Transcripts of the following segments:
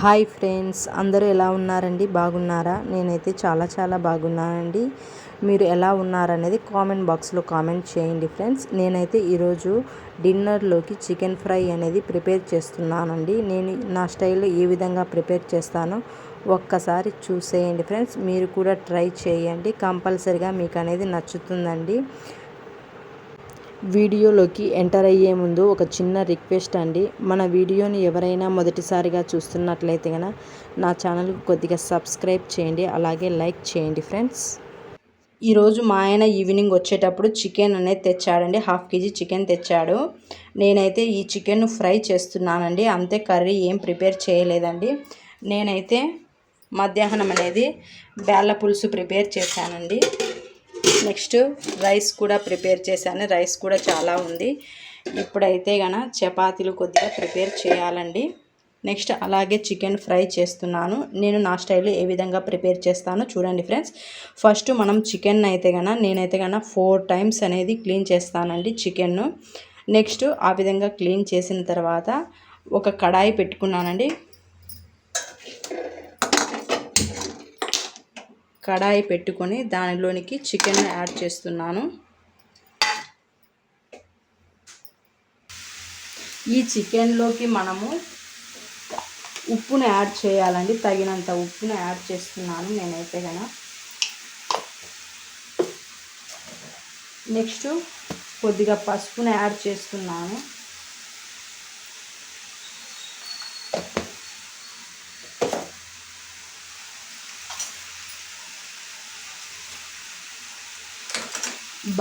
Hi friends అందరూ ఎలా ఉన్నారండి? బాగున్నారా? నేనైతే చాలా చాలా బాగున్నానండి. మీరు ఎలా ఉన్నారనేది కామెంట్ బాక్స్లో కామెంట్ చేయండి ఫ్రెండ్స్. నేనైతే ఈరోజు డిన్నర్లోకి చికెన్ ఫ్రై అనేది ప్రిపేర్ చేస్తున్నానండి. నేను నా స్టైల్లో ఏ విధంగా ప్రిపేర్ చేస్తానో ఒక్కసారి చూసేయండి ఫ్రెండ్స్. మీరు కూడా ట్రై చేయండి. కంపల్సరిగా మీకు అనేది నచ్చుతుందండి. వీడియోలోకి ఎంటర్ అయ్యే ముందు ఒక చిన్న రిక్వెస్ట్ అండి. మన వీడియోని ఎవరైనా మొదటిసారిగా చూస్తున్నట్లయితే కనుక నా ఛానల్కి కొద్దిగా సబ్స్క్రైబ్ చేయండి అలాగే లైక్ చేయండి ఫ్రెండ్స్. ఈరోజు మా ఆయన ఈవినింగ్ వచ్చేటప్పుడు చికెన్ అనేది తెచ్చాడండి. హాఫ్ కేజీ చికెన్ తెచ్చాడు. నేనైతే ఈ చికెన్ ఫ్రై చేస్తున్నానండి. అంతే కర్రీ ఏం ప్రిపేర్ చేయలేదండి. నేనైతే మధ్యాహ్నం అనేది బేళ్ళ పులుసు ప్రిపేర్ చేశానండి. నెక్స్ట్ రైస్ కూడా ప్రిపేర్ చేశాను. రైస్ కూడా చాలా ఉంది. ఇప్పుడైతే గన చపాతీలు కొద్దిగా ప్రిపేర్ చేయాలండి. నెక్స్ట్ అలాగే చికెన్ ఫ్రై చేస్తున్నాను. నేను నా స్టైల్లో ఏ విధంగా ప్రిపేర్ చేస్తానో చూడండి ఫ్రెండ్స్. ఫస్ట్ మనం చికెన్ అయితే గన నేనైతే గన ఫోర్ టైమ్స్ అనేది క్లీన్ చేస్తానండి చికెన్ను. నెక్స్ట్ ఆ విధంగా క్లీన్ చేసిన తర్వాత ఒక కడాయి పెట్టుకున్నానండి. కడాయి పెట్టుకొని దానిలోనికి చికెన్ యాడ్ చేస్తున్నాను. ఈ చికెన్లోకి మనము ఉప్పును యాడ్ చేయాలండి. తగినంత ఉప్పును యాడ్ చేస్తున్నాను నేనైతే కనుక నెక్స్ట్ కొద్దిగా పసుపును యాడ్ చేస్తున్నాను.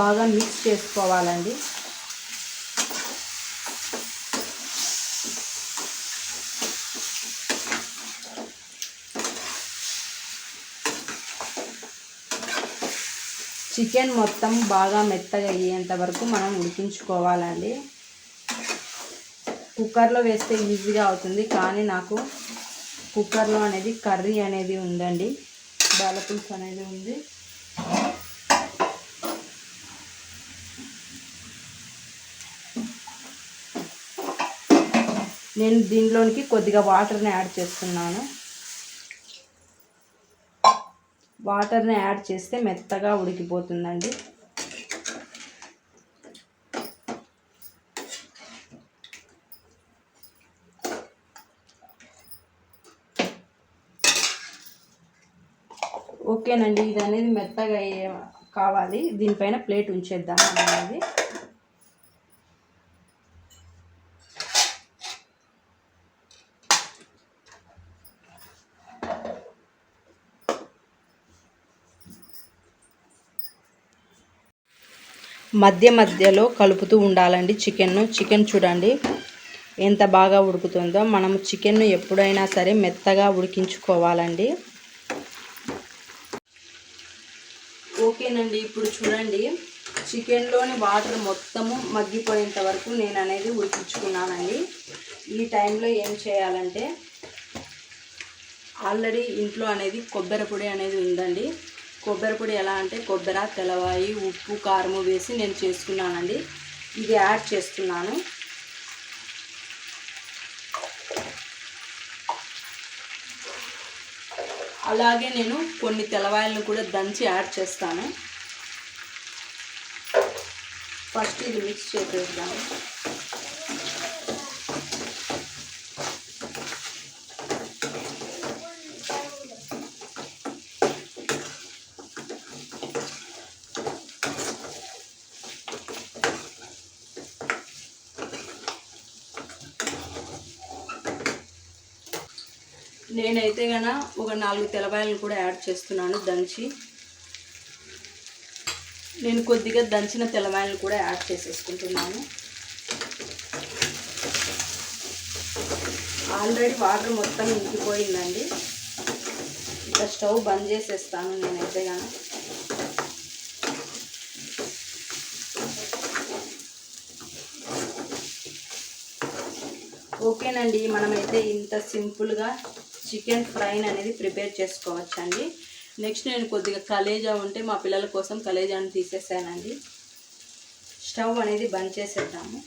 బాగా మిక్స్ చేసుకోవాలండి. చికెన్ మొత్తం బాగా మెత్తగా అయ్యేంత వరకు మనం ఉడికించుకోవాలండి. కుక్కర్లో వేస్తే ఈజీగా అవుతుంది కానీ నాకు కుక్కర్లో అనేది కర్రీ అనేది ఉందండి. బాలపులుసు అనేది ఉంది. నేను దీనిలోనికి కొద్దిగా వాటర్ని యాడ్ చేస్తున్నాను. వాటర్ని యాడ్ చేస్తే మెత్తగా ఉడికిపోతుందండి. ఓకేనండి ఇది అనేది మెత్తగా కావాలి. దీనిపైన ప్లేట్ ఉంచేద్దాం అనేది మధ్య మధ్యలో కలుపుతూ ఉండాలండి చికెన్ను. చికెన్ చూడండి ఎంత బాగా ఉడుకుతుందో. మనం చికెన్ను ఎప్పుడైనా సరే మెత్తగా ఉడికించుకోవాలండి. ఓకేనండి ఇప్పుడు చూడండి. చికెన్లోని వాటర్ మొత్తము మగ్గిపోయేంత వరకు నేను అనేది ఉడికించుకున్నానండి. ఈ టైంలో ఏం చేయాలంటే ఆల్రెడీ ఇంట్లో అనేది కొబ్బరి పొడి అనేది ఉందండి. కొబ్బరి పొడి ఎలా అంటే కొబ్బరి తెల్లవాయి ఉప్పు కారము వేసి నేను చేసుకున్నానండి. ఇది యాడ్ చేస్తున్నాను. అలాగే నేను కొన్ని తెలవాయలను కూడా దంచి యాడ్ చేస్తాను. ఫస్ట్ ఇది మిక్స్ చేసేద్దాము నేనైతే గన ఒక నాలుగు తెల్లబాయలను కూడా యాడ్ చేస్తున్నాను దంచి. నేను కొద్దిగా దంచిన తెల్లబాయలను కూడా యాడ్ చేసేసుకుంటున్నాను. ఆల్రెడీ వాటర్ మొత్తం ఇంకిపోయిందండి. ఇక స్టవ్ బంద్ చేసేస్తాను నేనైతే గన. ఓకేనండి మనమైతే ఇంత సింపుల్గా చికెన్ ఫ్రైని అనేది ప్రిపేర్ చేసుకోవచ్చండి. నెక్స్ట్ నేను కొద్దిగా కలేజా ఉంటే మా పిల్లల కోసం కలేజాను తీసేసానండి. స్టవ్ అనేది బంద్ చేసేద్దాము.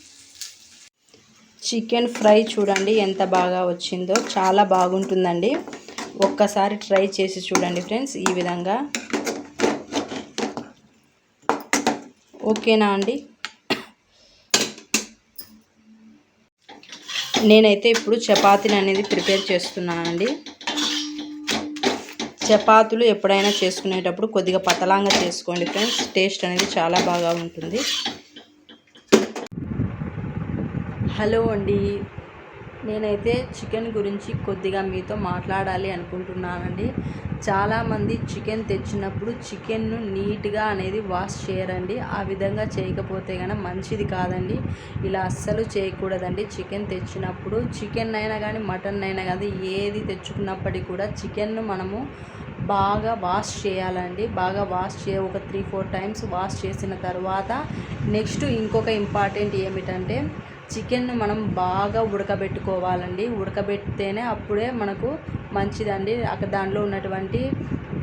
చికెన్ ఫ్రై చూడండి ఎంత బాగా వచ్చిందో. చాలా బాగుంటుందండి. ఒక్కసారి ట్రై చేసి చూడండి ఫ్రెండ్స్ ఈ విధంగా. ఓకేనా అండి? నేనైతే ఇప్పుడు చపాతీని అనేది ప్రిపేర్ చేస్తున్నానండి. చపాతీలు ఎప్పుడైనా చేసుకునేటప్పుడు కొద్దిగా పతలాంగా చేసుకోండి ఫ్రెండ్స్. టేస్ట్ అనేది చాలా బాగా ఉంటుంది. హలో అండి. నేనైతే చికెన్ గురించి కొద్దిగా మీతో మాట్లాడాలి అనుకుంటున్నానండి. చాలామంది చికెన్ తెచ్చినప్పుడు చికెన్ను నీట్గా అనేది వాష్ చేయరండి. ఆ విధంగా చేయకపోతే కనుక మంచిది కాదండి. ఇలా అస్సలు చేయకూడదండి. చికెన్ తెచ్చినప్పుడు చికెన్ అయినా కానీ మటన్ అయినా కానీ ఏది తెచ్చుకున్నప్పటికీ కూడా చికెన్ను మనము బాగా వాష్ చేయాలండి. బాగా వాష్ చే ఒక త్రీ ఫోర్ టైమ్స్ వాష్ చేసిన తర్వాత నెక్స్ట్ ఇంకొక ఇంపార్టెంట్ ఏమిటంటే చికెన్ను మనం బాగా ఉడకబెట్టుకోవాలండి. ఉడకబెడితేనే అప్పుడే మనకు మంచిదండి. అక్కడ దాంట్లో ఉన్నటువంటి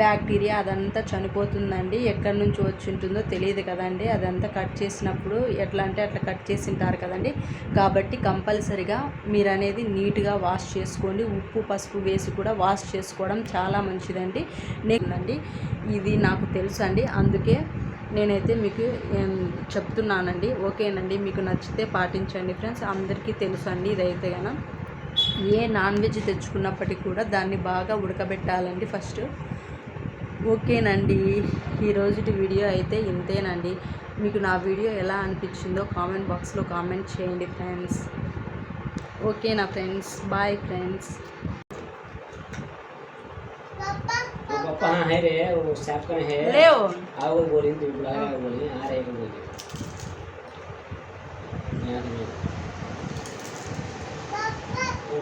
బ్యాక్టీరియా అదంతా చనిపోతుందండి. ఎక్కడి నుంచి వచ్చి ఉంటుందో తెలియదు కదండి. అదంతా కట్ చేసినప్పుడు ఎట్లా అంటే అట్లా కట్ చేసి ఉంటారు కదండి. కాబట్టి కంపల్సరిగా మీరు అనేది నీట్గా వాష్ చేసుకోండి. ఉప్పు పసుపు వేసి కూడా వాష్ చేసుకోవడం చాలా మంచిదండి. నేనండి ఇది నాకు తెలుసు అండి అందుకే నేనైతే మీకు చెప్తున్నానండి. ఓకేనండి. మీకు నచ్చితే పాటించండి ఫ్రెండ్స్. అందరికీ తెలుసు అండి ఇదైతే కనుక ఏ నాన్ వెజ్ తెచ్చుకున్నప్పటికీ కూడా దాన్ని బాగా ఉడకబెట్టాలండి ఫస్ట్. ఓకేనండి. ఈ రోజుటి వీడియో అయితే ఇంతేనండి. మీకు నా వీడియో ఎలా అనిపించిందో కామెంట్ బాక్స్లో కామెంట్ చేయండి ఫ్రెండ్స్. ఓకేనా ఫ్రెండ్స్. Bye friends. कहाँ है रे? वो साफ़ कर है? ले ओ। आओ वो बोलिन तू बुला रहा है बोलिन आ रहे हैं बोलिन याद नहीं।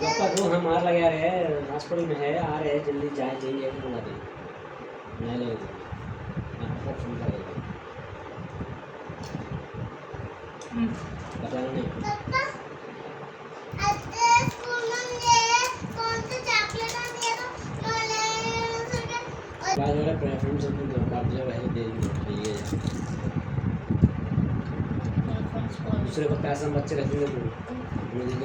पापा को हम मार लगा रहे हैं हॉस्पिटल में है आ रहे हैं जल्दी जाए जल्दी एक बुला दे। मैं ले आपको हाँ, फ़ोन कर देता हम्म। बताना नहीं। प्रेफरेंस अपनी मुकाबले वही देनी चाहिए दूसरे को पैसा मत रखेंगे तो